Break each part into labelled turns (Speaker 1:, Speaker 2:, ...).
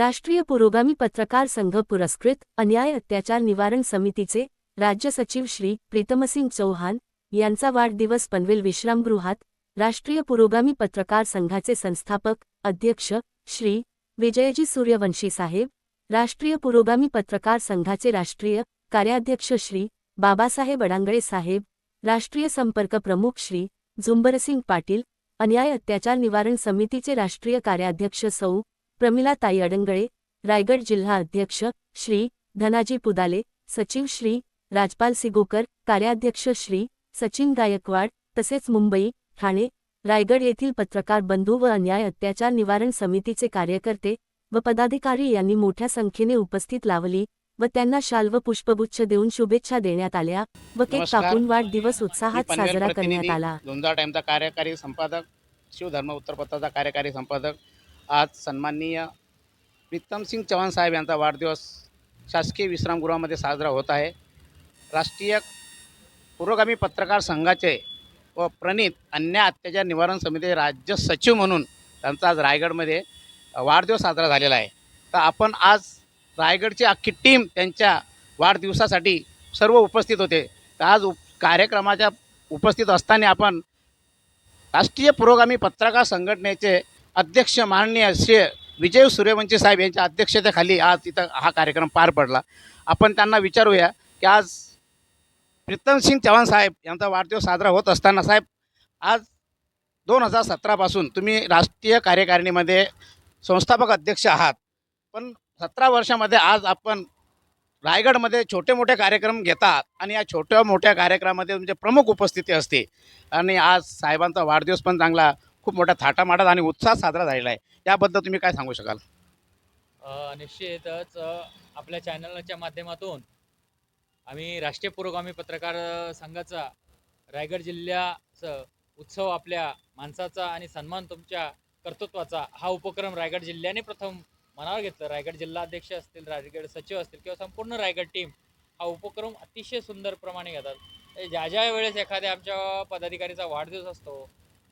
Speaker 1: राष्ट्रीय पुरोगामी पत्रकार संघ पुरस्कृत अन्याय अत्याचार निवारण समितीचे राज्य सचिव श्री प्रीतमसिंग चौहान यांचा वाढदिवस पनवेल विश्रामगृहात राष्ट्रीय पुरोगामी पत्रकार संघाचे संस्थापक अध्यक्ष श्री विजयजी सूर्यवंशी साहेब राष्ट्रीय पुरोगामी पत्रकार संघाचे राष्ट्रीय कार्याध्यक्ष श्री बाबासाहेब अडांगळे साहेब राष्ट्रीय संपर्क प्रमुख श्री झुंबरसिंग पाटील अन्याय अत्याचार निवारण समितीचे राष्ट्रीय कार्याध्यक्ष सौ प्रमिलाताई अडंगळे रायगड जिल्हा अध्यक्ष श्री धनाजी पुदाले सचिव श्री राजपाल सिगोकर कार्याध्यक्ष श्री सचिन गायकवाड तसेच मुंबई ठाणे रायगड येथील पत्रकार बंधू व अन्याय अत्याचार निवारण समितीचे कार्यकर्ते व पदाधिकारी यांनी मोठ्या संख्येने उपस्थित लावली व त्यांना शाल व पुष्पगुच्छ देऊन शुभेच्छा देण्यात आल्या व केक. कापून वाढदिवस उत्साहात साजरा करण्यात आला
Speaker 2: कार्यकारी संपादक शिवधर्म उत्तरपत्राचा कार्यकारी संपादक आज सन्माननीय प्रीतमसिंग चव्हाण साहेब यांचा वाढदिवस शासकीय विश्रामगृहामध्ये साजरा होत आहे. राष्ट्रीय पुरोगामी पत्रकार संघाचे व प्रणित अन्याय अत्याचार निवारण समिती राज्य सचिव म्हणून त्यांचा आज रायगडमध्ये वाढदिवस साजरा झालेला आहे. तर आपण आज रायगडची अख्खी टीम त्यांच्या वाढदिवसासाठी सर्व उपस्थित होते. तर आज उप कार्यक्रमाच्या उपस्थित असताना आपण राष्ट्रीय पुरोगामी पत्रकार संघटनेचे अध्यक्ष माननीय श्री विजय सूर्यवंशी साहेब यांच्या अध्यक्षतेखाली आज इथं हा कार्यक्रम पार पडला. आपण त्यांना विचारूया की आज प्रीतमसिंग चव्हाण साहेब यांचा वाढदिवस साजरा होत असताना साहेब आज दोन हजार सतरापासून तुम्ही राष्ट्रीय कार्यकारिणीमध्ये संस्थापक अध्यक्ष आहात. पण सतरा वर्षामध्ये आज आपण रायगडमध्ये छोटे मोठे कार्यक्रम घेतात आणि या छोट्या मोठ्या कार्यक्रमामध्ये तुमचे प्रमुख उपस्थिती असते. आणि आज साहेबांचा वाढदिवस पण चांगला खूप मोठ्या थाटामाटात आणि उत्साहात साजरा झालेला आहे. याबद्दल तुम्ही काय सांगू शकाल?
Speaker 3: निश्चितच आपल्या चॅनलच्या माध्यमातून आम्ही राष्ट्रीय पुरोगामी पत्रकार संघाचा रायगड जिल्ह्याचं उत्सव आपल्या माणसाचा आणि सन्मान तुमच्या कर्तृत्वाचा हा उपक्रम रायगड जिल्ह्याने प्रथम मनावर घेतलं. रायगड जिल्हा अध्यक्ष असतील रायगड सचिव असतील किंवा संपूर्ण रायगड टीम हा उपक्रम अतिशय सुंदरप्रमाणे घेतात. ज्या ज्या वेळेस एखाद्या आमच्या पदाधिकारीचा वाढदिवस असतो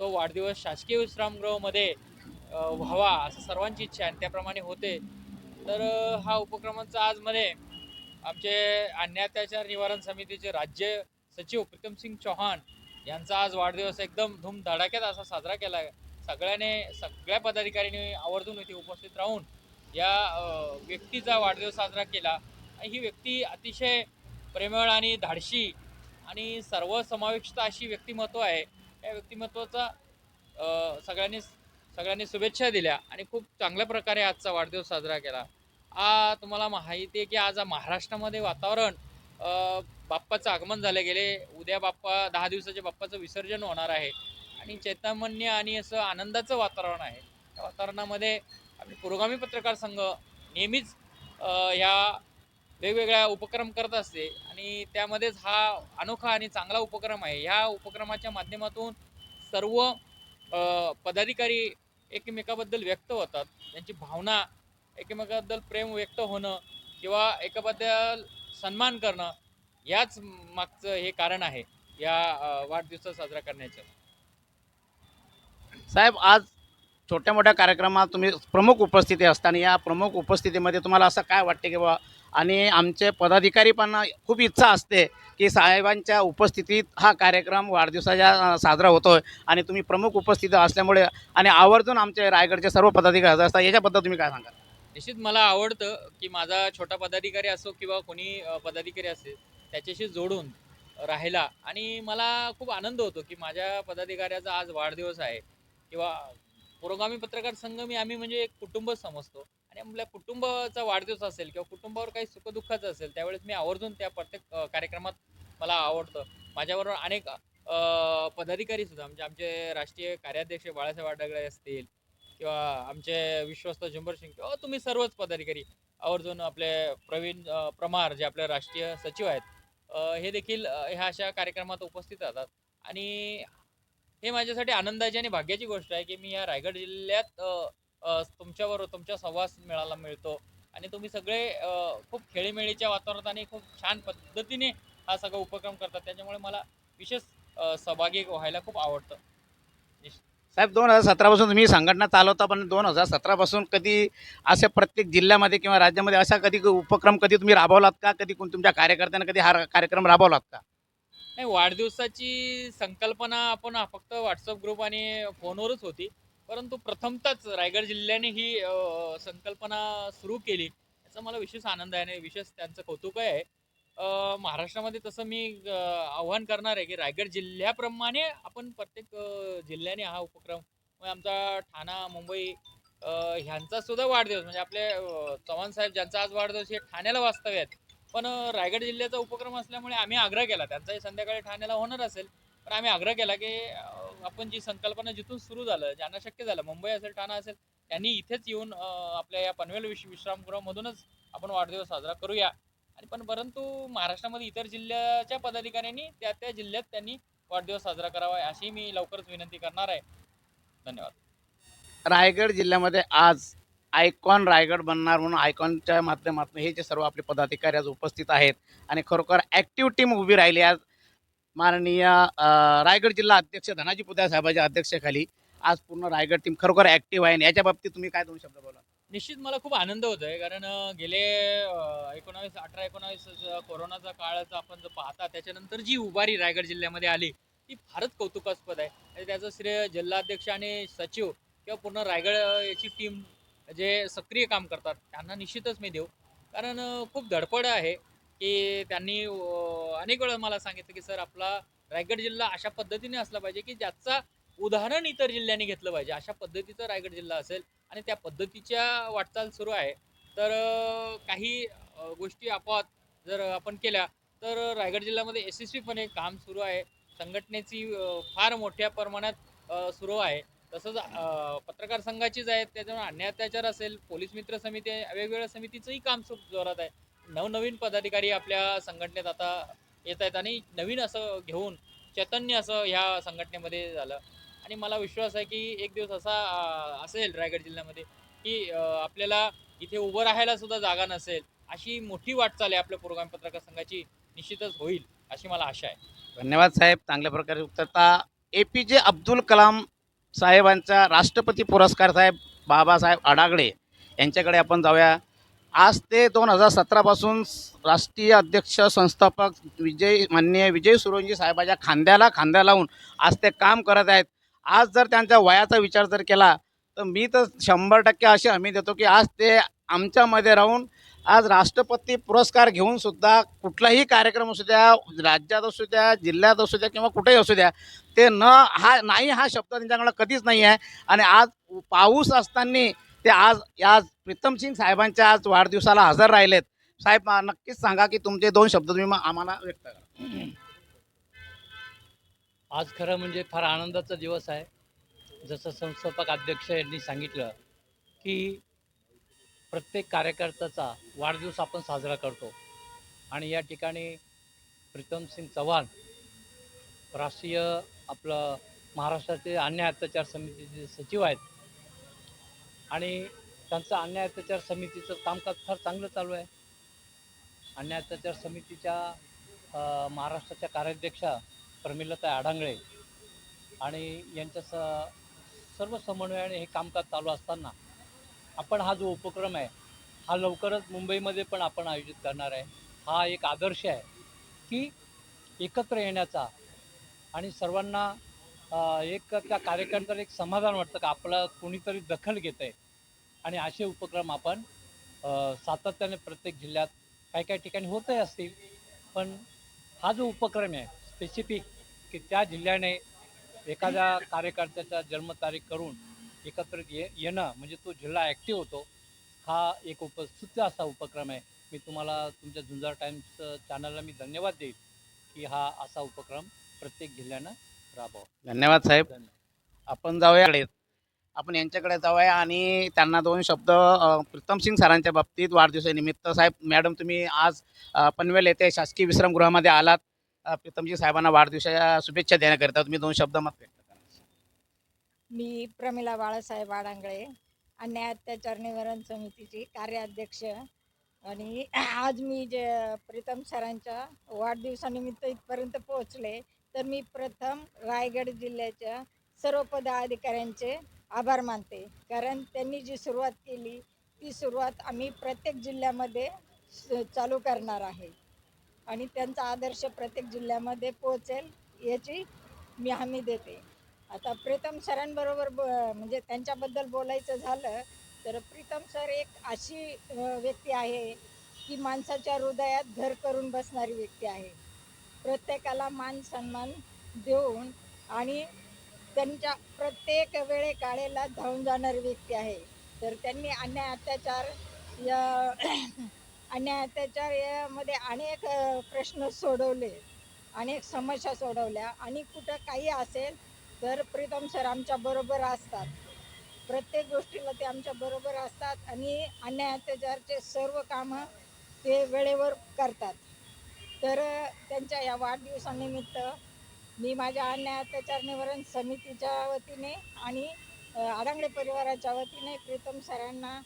Speaker 3: तो वाढदिवस शासकीय विश्रामगृहामध्ये व्हावा असं सर्वांची इच्छा आहे आणि त्याप्रमाणे होते. तर हा उपक्रमांचा आजमध्ये आमचे अन्यात्याचार निवारण समितीचे राज्य सचिव प्रीतमसिंग चौहान यांचा आज वाढदिवस एकदम धूमधडाक्यात असा साजरा केला. आहे सगळ्याने सगळ्या पदाधिकाऱ्यांनी आवर्जून इथे उपस्थित राहून या व्यक्तीचा वाढदिवस साजरा केला. ही व्यक्ती अतिशय प्रेमळ आणि धाडशी आणि सर्वसमाविष्ट अशी व्यक्तिमत्व आहे. त्या व्यक्तिमत्वाचा सगळ्यांनी सगळ्यांनी शुभेच्छा दिल्या आणि खूप चांगल्या प्रकारे आजचा वाढदिवस साजरा केला. आ तुम्हाला माहिती आहे की आज महाराष्ट्रामध्ये वातावरण बाप्पाचं आगमन झालं गेले. उद्या बाप्पा दहा दिवसाच्या बाप्पाचं विसर्जन होणार आहे. आणि चैतन्य आणि असं आनंदाचं वातावरण आहे. त्या वातावरणामध्ये आपले पुरोगामी पत्रकार संघ नेहमीच ह्या वेगवेगळ्या उपक्रम करत असते. आणि त्यामध्येच हा अनोखा आणि चांगला उपक्रम आहे. ह्या उपक्रमाच्या माध्यमातून सर्व पदाधिकारी एकमेकाबद्दल व्यक्त होतात. त्यांची भावना एकमेकाबद्दल प्रेम व्यक्त होणं किंवा एकाबद्दल सन्मान करणं याच मागचं हे कारण आहे. या वाढदिवस साजरा करण्याचं.
Speaker 2: साहेब आज छोट्या मोठ्या कार्यक्रमात तुम्ही प्रमुख उपस्थिती असताना या प्रमुख उपस्थितीमध्ये तुम्हाला असं काय वाटते की बाबा आणि आमचे पदाधिकारी पण खूप इच्छा असते की साहेबांच्या उपस्थितीत हा कार्यक्रम वाढदिवसाच्या साजरा साजरा होतोय. आणि तुम्ही प्रमुख उपस्थिती असल्यामुळे आणि आवर्जून आमचे रायगडचे सर्व पदाधिकारी हजर असतात. याच्याबद्दल तुम्ही काय सांगाल?
Speaker 3: निश्चित मला आवडतं की माझा छोटा पदाधिकारी असो किंवा कोणी पदाधिकारी असेल त्याच्याशी जोडून राहिला आणि मला खूप आनंद होतो की माझ्या पदाधिकाऱ्याचा आज वाढदिवस आहे. किंवा पुरोगामी पत्रकार संघ मी आम्ही म्हणजे एक कुटुंबच समजतो. आणि आपल्या कुटुंबाचा वाढदिवस असेल किंवा कुटुंबावर काही सुखदुःखाचं असेल त्यावेळेस मी आवर्जून त्या प्रत्येक कार्यक्रमात मला आवडतं. माझ्याबरोबर अनेक पदाधिकारी सुद्धा म्हणजे आमचे राष्ट्रीय कार्याध्यक्ष बाळासाहेब आडगळे असतील किंवा आमचे विश्वस्त झुंबर सिंग किंवा तुम्ही सर्वच पदाधिकारी आवर्जून आपले प्रवीण प्रमार जे आपले राष्ट्रीय सचिव आहेत हे देखील ह्या अशा कार्यक्रमात उपस्थित राहतात. आणि हे माझ्यासाठी आनंदाची आणि भाग्याची गोष्ट आहे की मी या रायगड जिल्ह्यात तुमच्याबरोबर तुमचा सहवास मिळाला मिळतो. आणि तुम्ही सगळे खूप खेळीमेळीच्या वातावरणात आणि खूप छान पद्धतीने हा सगळा उपक्रम करतात. त्याच्यामुळे मला विशेष सहभागी व्हायला खूप आवडतं.
Speaker 2: साहेब दोन हजार सतरापासून तुम्ही संघटना चालवता पण दोन हजार सतरापासून कधी असे प्रत्येक जिल्ह्यामध्ये किंवा राज्यामध्ये असा कधी उपक्रम कधी तुम्ही राबवलात का? कधी कोण तुमच्या कार्यकर्त्यांना कधी हा कार्यक्रम राबवलात का?
Speaker 3: नाही वाढदिवसाची संकल्पना आपण फक्त व्हॉट्सअप ग्रुप आणि फोनवरच होती. परंतु प्रथमतच रायगड जिल्ह्याने ही संकल्पना सुरू केली. याचा मला विशेष आनंद आहे आणि विशेष त्यांचं कौतुक आहे. महाराष्ट्रामध्ये तसं मी आव्हान करणार आहे की रायगड जिल्ह्याप्रमाणे आपण प्रत्येक जिल्ह्याने हा उपक्रम मग आमचा ठाणा मुंबई ह्यांचा सुद्धा वाढदिवस म्हणजे आपले चव्हाण साहेब ज्यांचा आज वाढदिवस हे ठाण्याला वास्तव्य आहेत. पण रायगड जिल्ह्याचा उपक्रम असल्यामुळे आम्ही आग्रह केला. त्यांचाही संध्याकाळी ठाण्याला होणार असेल. पण आम्ही आग्रह केला की आपण जी संकल्पना जिथून सुरू झालं ज्यांना शक्य झालं मुंबई असेल ठाणा असेल त्यांनी इथेच येऊन आपल्या या पनवेल विश विश्रामगृहामधूनच आपण वाढदिवस साजरा करूया. आणि पण परंतु महाराष्ट्रामध्ये इतर जिल्ह्याच्या पदाधिकाऱ्यांनी त्या त्या जिल्ह्यात त्यांनी वाढदिवस साजरा करावा अशी मी लवकरच विनंती करणार आहे. धन्यवाद.
Speaker 2: रायगड जिल्ह्यामध्ये आज आयकॉन रायगड बनणार म्हणून आयकॉनच्या माध्यमातून हे जे सर्व आपले पदाधिकारी आज उपस्थित आहेत आणि खरोखर ॲक्टिव्ह टीम उभी राहिली आज माननीय रायगड जिल्हा अध्यक्ष धनाजी पुत्या साहेबांच्या अध्यक्षतेखाली आज पूर्ण रायगड टीम खरोखर ॲक्टिव्ह आहे आणि याच्या बाबतीत तुम्ही काय दोन शब्द बोला
Speaker 3: निश्चित मला खूप आनंद होत आहे कारण गेले एकोणावीस अठरा एकोणावीस कोरोनाचा काळाचा आपण जर पाहता त्याच्यानंतर जी उभारी रायगड जिल्ह्यामध्ये आली ती फारच कौतुकास्पद आहे. आणि त्याचं श्रेय जिल्हाध्यक्ष आणि सचिव किंवा पूर्ण रायगड याची टीम जे सक्रिय काम करतात त्यांना निश्चितच मी देऊ. कारण खूप धडपड आहे. की त्यांनी अनेक वेळा मला सांगितलं की सर आपला रायगड जिल्हा अशा पद्धतीने असला पाहिजे की ज्याचा उदाहरण इतर जिल्ह्यांनी घेतलं पाहिजे. अशा पद्धतीचा रायगड जिल्हा असेल आणि त्या पद्धतीच्या वाटचाल सुरू आहे. तर काही गोष्टी आपोआप जर आपण केल्या तर रायगड जिल्ह्यामध्ये यशस्वीपणे काम सुरू आहे. संघटनेची फार मोठ्या प्रमाणात सुरू आहे. तसंच पत्रकार संघाचीच आहे त्याच्यामुळे अन्याय अत्याचार असेल पोलीस मित्र समिती आहे वेगवेगळ्या समितीचंही काम खूप जोरात आहे. नवनवीन पदाधिकारी आपल्या संघटनेत आता येत आहेत आणि नवीन असं घेऊन चैतन्य असं ह्या संघटनेमध्ये झालं. आणि मला विश्वास आहे की एक दिवस असा असेल रायगड जिल्ह्यामध्ये की आपल्याला इथे उभं राहायला सुद्धा जागा नसेल अशी मोठी वाटचाल आहे आपल्या पुरोगामी पत्रकार संघाची निश्चितच होईल अशी मला आशा आहे.
Speaker 2: धन्यवाद साहेब. चांगल्या प्रकारे उत्तरता ए पी जे अब्दुल कलाम साहेबांचा राष्ट्रपती पुरस्कार साहेब बाबासाहेब आडागडे यांच्याकडे आपण जाऊया. आज ते दोन हजार सतरापासून राष्ट्रीय अध्यक्ष संस्थापक विजय माननीय विजय सुरोंजी साहेबाच्या खांद्याला खांद्या लावून आज ते काम करत आहेत. आज जर त्यांच्या वयाचा विचार जर केला तर मी तर शंभर टक्के अशी हमी देतो की आज ते आमच्यामध्ये राहून आज राष्ट्रपती पुरस्कार घेऊन सुद्धा कुठलाही कार्यक्रम असू द्या राज्यात असू द्या जिल्ह्यात असू द्या किंवा कुठेही असू द्या ते न हा नाही हा शब्द त्यांच्याकडं कधीच नाही आहे आणि आज पाऊस असताना ते आज आज प्रीतम सिंग साहेबांच्या आज वाढदिवसाला हजर राहिलेत. साहेब नक्कीच सांगा की तुमचे दोन शब्द तुम्ही आम्हाला व्यक्त करा.
Speaker 4: आज खरं म्हणजे फार आनंदाचा दिवस आहे. जसं संस्थापक अध्यक्ष यांनी सांगितलं की प्रत्येक कार्यकर्त्याचा वाढदिवस आपण साजरा करतो. आणि या ठिकाणी प्रीतम सिंग चव्हाण राष्ट्रीय आपलं महाराष्ट्राचे अन्याय अत्याचार समितीचे सचिव आहेत. आणि त्यांचं अन्याय अत्याचार समितीचं कामकाज फार चांगलं चालू आहे. अन्याय अत्याचार समितीच्या महाराष्ट्राच्या कार्याध्यक्षा प्रमिलता आडांगळे आणि यांच्या स सर्व समन्वयाने हे कामकाज चालू असताना आपण हा जो उपक्रम आहे हा लवकरच मुंबईमध्ये पण आपण आयोजित करणार आहे. हा एक आदर्श आहे की एकत्र येण्याचा आणि सर्वांना एक त्या कार्यकर्त्याला एक समाधान वाटतं का आपलं कोणीतरी दखल घेतं आहे आणि असे उपक्रम आपण सातत्याने प्रत्येक जिल्ह्यात काही काही ठिकाणी होतही असतील. पण हा जो उपक्रम आहे स्पेसिफिक की त्या जिल्ह्याने एखाद्या कार्यकर्त्याचा जन्मतारीख करून एकत्रित ये येणं म्हणजे तो जिल्हा ॲक्टिव्ह होतो हा एक उपस्तुत्य असा उपक्रम आहे. मी तुम्हाला तुमच्या झुंजार टाइम्स चॅनलला मी धन्यवाद देईल की हा असा उपक्रम प्रत्येक जिल्ह्यानं राबवा.
Speaker 2: धन्यवाद साहेब.
Speaker 4: धन्यवाद.
Speaker 2: आपण जाऊया. आपण यांच्याकडे जाऊया आणि त्यांना दोन शब्द प्रीतम सिंग सरांच्या बाबतीत वाढदिवसानिमित्त साहेब मॅडम तुम्ही आज पनवेल येथे शासकीय विश्रामगृहामध्ये आलात. प्रीतमजी साहेबांना वाढदिवसाच्या शुभेच्छा देण्याकरिता तुम्ही दोन शब्द मत व्यक्त करा.
Speaker 5: मी प्रमिला बाळासाहेब आडांगळे अन्याय अत्याचार निवारण समितीची कार्याध्यक्ष. आणि आज मी जे प्रीतम सरांच्या वाढदिवसानिमित्त इथपर्यंत पोहोचले तर मी प्रथम रायगड जिल्ह्याच्या सर्व पदाधिकाऱ्यांचे आभार मानते. कारण त्यांनी जी सुरुवात केली ती सुरुवात आम्ही प्रत्येक जिल्ह्यामध्ये स- चालू करणार आहे. आणि त्यांचा आदर्श प्रत्येक जिल्ह्यामध्ये पोहोचेल याची मी हमी देते. आता प्रीतम सरांबरोबर ब म्हणजे त्यांच्याबद्दल बोलायचं झालं तर प्रीतम सर एक अशी व्यक्ती आहे की माणसाच्या हृदयात घर करून बसणारी व्यक्ती आहे. प्रत्येकाला मान सन्मान देऊन आणि त्यांच्या प्रत्येक वेळे काळेला धावून जाणारी व्यक्ती आहे. तर त्यांनी अन्याय अत्याचार या अन्याय अत्याचार यामध्ये अनेक प्रश्न सोडवले अनेक समस्या सोडवल्या. आणि कुठं काही असेल तर प्रीतम सर आमच्या बरोबर असतात. प्रत्येक गोष्टीला ते आमच्या बरोबर असतात आणि अन्याय अत्याचारचे सर्व कामं ते वेळेवर करतात. तर त्यांच्या या वाढदिवसानिमित्त मी माझ्या अन्याय अत्याचार निवारण समितीच्या वतीने आणि आडांगडे परिवाराच्या वतीने प्रीतम सरांना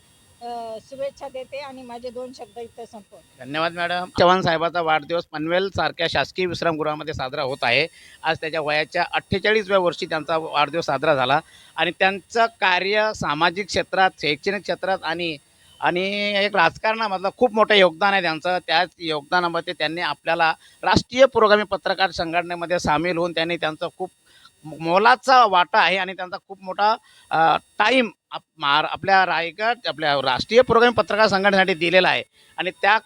Speaker 5: शुभेच्छा देते आणि माझे दोन शब्द इथं संपवते.
Speaker 2: धन्यवाद मॅडम. चव्हाण साहेबाचा वाढदिवस पनवेल सारख्या शासकीय विश्रामगृहामध्ये साजरा होत आहे. आज त्याच्या वयाच्या अठ्ठेचाळीसव्या वर्षी त्यांचा वाढदिवस साजरा झाला. आणि त्यांचं कार्य सामाजिक क्षेत्रात शैक्षणिक क्षेत्रात आणि आणि एक राजकारणामधलं खूप मोठं योगदान आहे त्यांचं. त्याच योगदानामध्ये त्यांनी आपल्याला राष्ट्रीय पुरोगामी पत्रकार संघटनेमध्ये सामील होऊन त्यांनी त्यांचं खूप मोलाचा वाटा आहे आणि त्यांचा खूप मोठा टाईम आप मार आपल्या रायगड आपल्या राष्ट्रीय पुरोगामी पत्रकार संघटनेसाठी दिलेला आहे. आणि त्या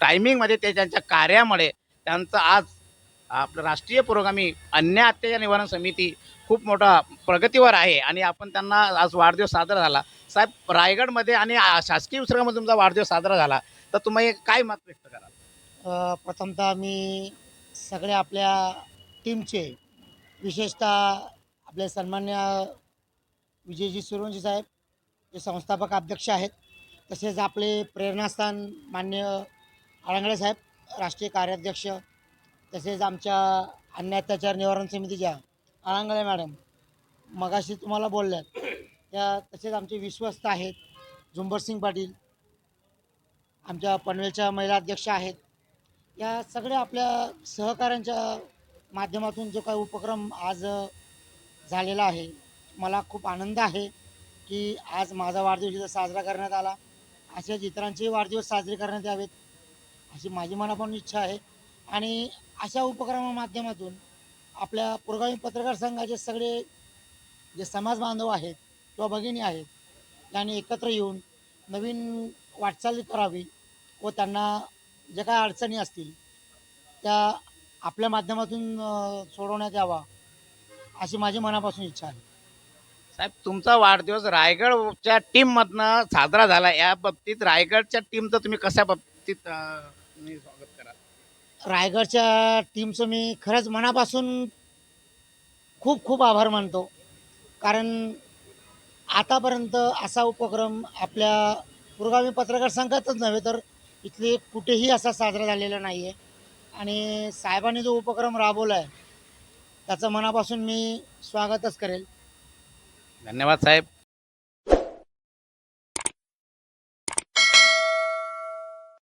Speaker 2: टायमिंगमध्ये ते त्यांच्या कार्यामुळे त्यांचं आज आपलं राष्ट्रीय पुरोगामी अन्याय अत्याचार निवारण समिती खूप मोठा प्रगतीवर आहे आणि आपण त्यांना आज वाढदिवस साजरा झाला. साहेब रायगडमध्ये आणि शासकीय विसर्गामध्ये तुमचा वाढदिवस साजरा झाला. तर तुम्ही काय मत व्यक्त कराल?
Speaker 6: प्रथमतः मी सगळ्या आपल्या टीमचे विशेषतः आपले सन्मान्य विजयजी सुरवंशी साहेब जे संस्थापक अध्यक्ष आहेत तसेच आपले प्रेरणास्थान मान्य आळंगडे साहेब राष्ट्रीय कार्याध्यक्ष तसेच आमच्या अन्य अत्याचार निवारण समितीच्या आळंगळे मॅडम मगाशी तुम्हाला बोलल्यात. त्या तसेच आमचे विश्वस्त आहेत. झुंबरसिंग पाटील आमच्या पनवेलच्या महिला अध्यक्ष आहेत. या सगळ्या आपल्या सहकाऱ्यांच्या माध्यमातून जो काही उपक्रम आज झालेला आहे. मला खूप आनंद आहे की आज माझा वाढदिवस इथं साजरा करण्यात आला. असेच इतरांचेही वाढदिवस साजरे करण्यात यावेत. अशी माझी मनापासून इच्छा आहे. आणि अशा उपक्रमा माध्यमातून आपल्या पुरोगामी पत्रकार संघाचे सगळे जे समाज बांधव आहेत किंवा भगिनी आहेत त्यांनी एकत्र येऊन नवीन वाटचाल करावी व त्यांना ज्या काय अडचणी असतील त्या आपल्या माध्यमातून सोडवण्यात यावा अशी माझी मनापासून इच्छा आहे.
Speaker 2: साहेब तुमचा वाढदिवस रायगडच्या टीममधनं साजरा झाला. या बाबतीत रायगडच्या टीमचं तुम्ही कशा बाबतीत अं, तुम्ही स्वागत कराल
Speaker 6: रायगडच्या टीमचं मी खरंच मनापासून खूप खूप आभार मानतो. कारण आतापर्यंत असा उपक्रम आपल्या पुरोगामी पत्रकार संघातच नव्हे तर इथले कुठेही असा साजरा झालेला नाही आहे आणि साहेबांनी जो उपक्रम राबवला आहे त्याचं मनापासून मी स्वागतच करेल.
Speaker 2: धन्यवाद साहेब.